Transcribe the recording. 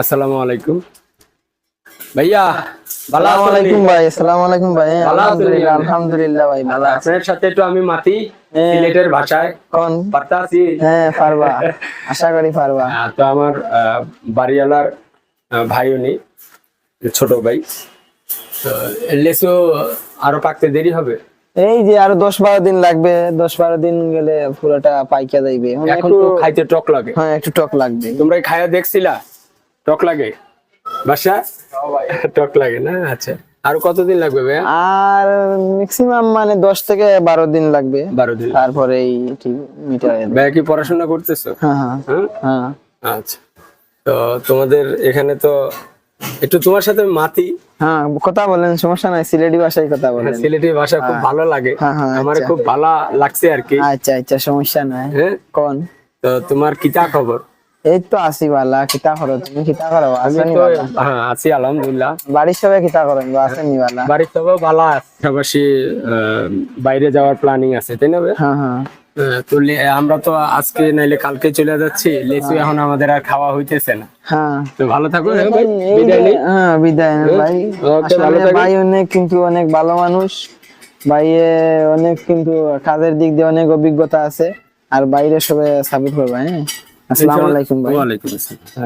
আসসালামু আলাইকুম। ভাইয়া ভালো আলাইকুম ভাই আসসালামু আলাইকুম ভাই? আলহামদুলিল্লাহ আলহামদুলিল্লাহ ভাই ভালো আপনার সাথে একটু আমি মাতি। সিলেটের ভাষায়। কোন? পারতা আছি? হ্যাঁ পারবা। আশা করি পারবা। তো আমার বাড়িওয়ালার ভাই উনি ছোট ভাই। লেসু আরও পাকতে দেরি হবে? এই যে আরও দশ বারো দিন লাগবে দশ বারো দিন গেলে পুরোটা পাইকা যাইবে। এখন এখন খাইতে টক লাগে। হ্যাঁ একটু টক লাগবে। তোমরা খাইয়া দেখছিলা? টক লাগে? বাসা? টক লাগে না? আচ্ছা। আর কতদিন লাগবে ভাইয়া? আর ম্যাক্সিমাম মানে দশ থেকে বারো দিন লাগবে। বারো দিন। তারপরেই ঠিক মিটার ভাইয়া কি পড়াশোনা করতেছো? হ্যাঁ হ্যাঁ। হ্যাঁ? হ্যাঁ। আচ্ছা। তো তোমাদের এখানে তো একটু তোমার সাথে মাতি। হ্যাঁ কথা বলেন সমস্যা নাই সিলেটি ভাষায় কথা বলেন। সিলেটি ভাষা খুব ভালো লাগে। হ্যাঁ, হ্যাঁ, আমার আচ্ছা। খুব ভালো লাগছে আর কি। আচ্ছা আচ্ছা সমস্যা নাই। হ্যাঁ? কোন? তো তোমার কিতা খবর? এই তো আসি বালা কিতা করো তুমি কিতা করো আমি আসেনি বালা। হ্যাঁ আছি আলহামদুলিল্লাহ। বাড়ির সবাই কিতা করেন গো আসেনি বালা। বাড়ির সবাই ভালো আছে। বাইরে যাওয়ার প্ল্যানিং আছে তাই না হ্যাঁ হ্যাঁ। তো আমরা তো আজকে নাইলে কালকে চলে যাচ্ছি লেচু এখন আমাদের আর খাওয়া হইতেছে না। হ্যাঁ। তো ভালো থাকো হ্যাঁ বিদায় হ্যাঁ। ভাই। অনেক কিন্তু অনেক ভালো মানুষ। ভাইয়ে অনেক কিন্তু কাজের দিক দিয়ে অনেক অভিজ্ঞতা আছে। আর বাইরে সবাই সাপোর্ট করবে হ্যাঁ। আসসালামু আলাইকুম ভাই। ওয়ালাইকুম আসসালাম। হ্যাঁ